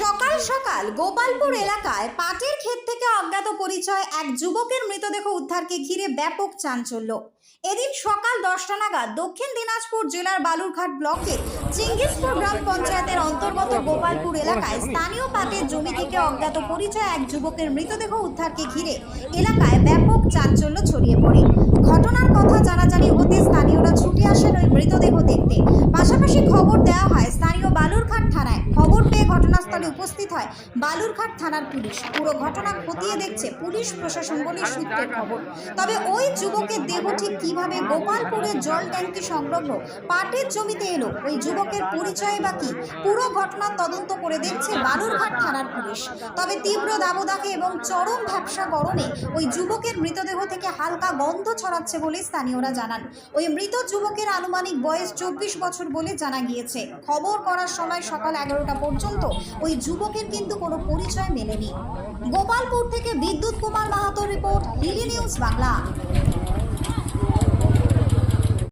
সকাল সকাল গোপালপুর এলাকায় পাটের ক্ষেত থেকে অজ্ঞাত পরিচয় এক যুবকের মৃতদেহ উদ্ধারকে ঘিরে ব্যাপক চাঞ্চল্য। এদিন সকাল দশটা নাগাদ দক্ষিণ দিনাজপুর জেলার বালুরঘাট ব্লকের চিঙ্গিসপুর গ্রাম পঞ্চায়েতের অন্তর্গত গোপালপুর এলাকায় স্থানীয় পাটের জমি থেকে অজ্ঞাত পরিচয় এক যুবকের মৃতদেহ উদ্ধারকে ঘিরে এলাকায় ব্যাপক চাঞ্চল্য ছড়িয়ে পড়ে। ঘটনার কথা জানাজানি হতে স্থানীয়রা ছুটে আসেন ওই মৃতদেহ দেখতে পাশাপাশি খবর দেওয়া হয়। স্থানীয় বালু ঘটনাস্থলে উপস্থিত হয়। বালুরঘাট থানার পুলিশ। পুরো ঘটনা খতিয়ে দেখছে পুলিশ প্রশাসন বলে সূত্রের খবর। তবে ওই যুবকের দেহ ঠিক কীভাবে গোপালপুরের জল ট্যাঙ্কি সংলগ্ন পাটের জমিতে এলো? ওই যুবকের পরিচয় বা কি? পুরো ঘটনার তদন্ত করে দেখছে বালুরঘাট থানার পুলিশ। তবে তীব্র দাবদাহে এবং চরম ভ্যাবসা গরমে ওই যুবকের মৃতদেহ থেকে হালকা গন্ধ ছড়াচ্ছে বলে স্থানীয়রা জানান। ওই মৃত যুবকের আনুমানিক বয়স চব্বিশ বছর বলে জানা গিয়েছে। খবর করার সময় সকাল এগারোটা পর্যন্ত ওই যুবকের কিন্তু কোনো পরিচয় মেলেনি। গোপালপুর থেকে বিদ্যুৎ কুমার মাহাতোর রিপোর্ট ডিডি নিউজ বাংলা।